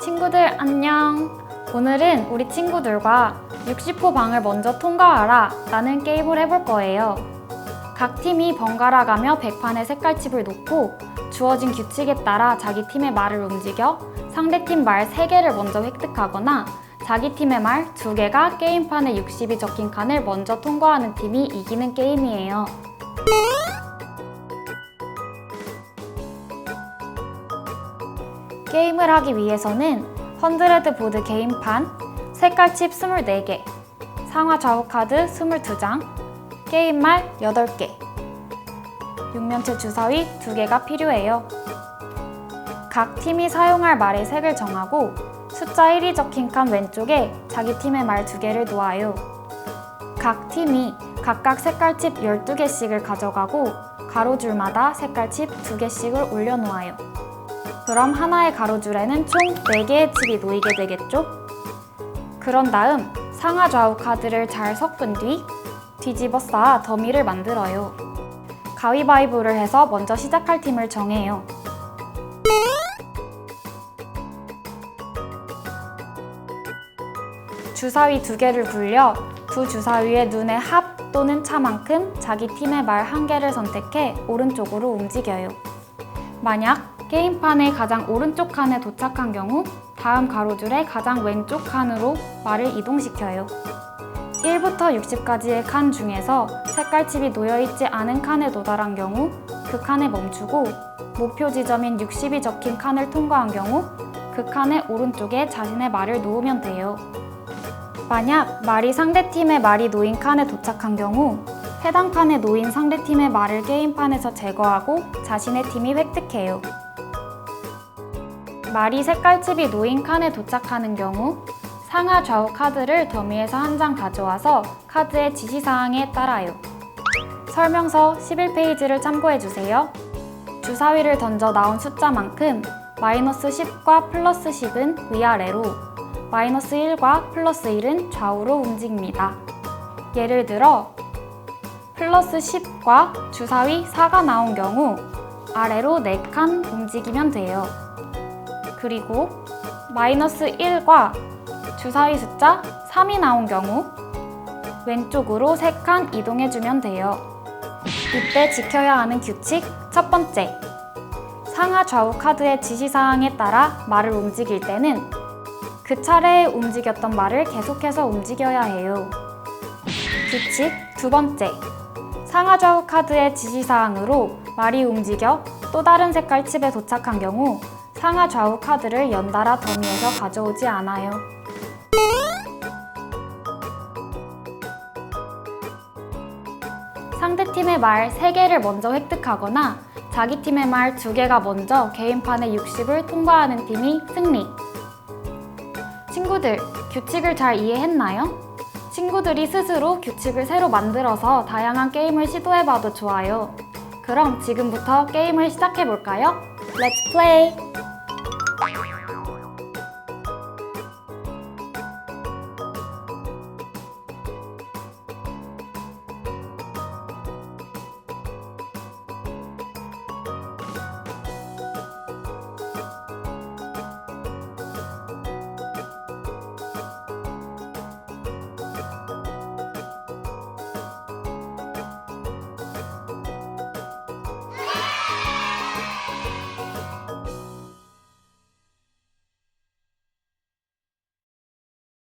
친구들 안녕. 오늘은 우리 친구들과 60호 방을 먼저 통과하라 라는 게임을 해볼 거예요. 각 팀이 번갈아 가며 100판의 색깔칩을 놓고 주어진 규칙에 따라 자기 팀의 말을 움직여 상대 팀 말 3개를 먼저 획득하거나 자기 팀의 말 2개가 게임판에 60이 적힌 칸을 먼저 통과하는 팀이 이기는 게임이에요. 게임을 하기 위해서는 헌드레드 보드 게임판, 색깔 칩 24개, 상하 좌우 카드 22장, 게임말 8개, 육면체 주사위 2개가 필요해요. 각 팀이 사용할 말의 색을 정하고 숫자 1이 적힌 칸 왼쪽에 자기 팀의 말 2개를 놓아요. 각 팀이 각각 색깔칩 12개씩을 가져가고 가로줄마다 색깔칩 2개씩을 올려놓아요. 그럼 하나의 가로줄에는 총 4개의 칩이 놓이게 되겠죠? 그런 다음 상하 좌우 카드를 잘 섞은 뒤 뒤집어 쌓아 더미를 만들어요. 가위바위보를 해서 먼저 시작할 팀을 정해요. 주사위 두 개를 굴려 두 주사위의 눈의 합 또는 차만큼 자기 팀의 말 한 개를 선택해 오른쪽으로 움직여요. 만약 게임판의 가장 오른쪽 칸에 도착한 경우 다음 가로줄의 가장 왼쪽 칸으로 말을 이동시켜요. 1부터 60까지의 칸 중에서 색깔칩이 놓여있지 않은 칸에 도달한 경우 그 칸에 멈추고 목표 지점인 60이 적힌 칸을 통과한 경우 그 칸의 오른쪽에 자신의 말을 놓으면 돼요. 만약 말이 상대팀의 말이 놓인 칸에 도착한 경우 해당 칸에 놓인 상대팀의 말을 게임판에서 제거하고 자신의 팀이 획득해요. 말이 색깔칩이 놓인 칸에 도착하는 경우 상하 좌우 카드를 더미에서 한 장 가져와서 카드의 지시사항에 따라요. 설명서 11페이지를 참고해주세요. 주사위를 던져 나온 숫자만큼 마이너스 10과 플러스 10은 위아래로 마이너스 1과 플러스 1은 좌우로 움직입니다. 예를 들어 플러스 10과 주사위 4가 나온 경우 아래로 4칸 움직이면 돼요. 그리고 마이너스 1과 주사위 숫자 3이 나온 경우 왼쪽으로 3칸 이동해주면 돼요. 이때 지켜야 하는 규칙 첫 번째. 상하 좌우 카드의 지시사항에 따라 말을 움직일 때는 그 차례에 움직였던 말을 계속해서 움직여야 해요. 규칙 두 번째. 상하 좌우 카드의 지시사항으로 말이 움직여 또 다른 색깔 칩에 도착한 경우 상하 좌우 카드를 연달아 더미에서 가져오지 않아요. 상대팀의 말 3개를 먼저 획득하거나 자기 팀의 말 2개가 먼저 개인판의 60을 통과하는 팀이 승리. 친구들, 규칙을 잘 이해했나요? 친구들이 스스로 규칙을 새로 만들어서 다양한 게임을 시도해봐도 좋아요. 그럼 지금부터 게임을 시작해볼까요? Let's play!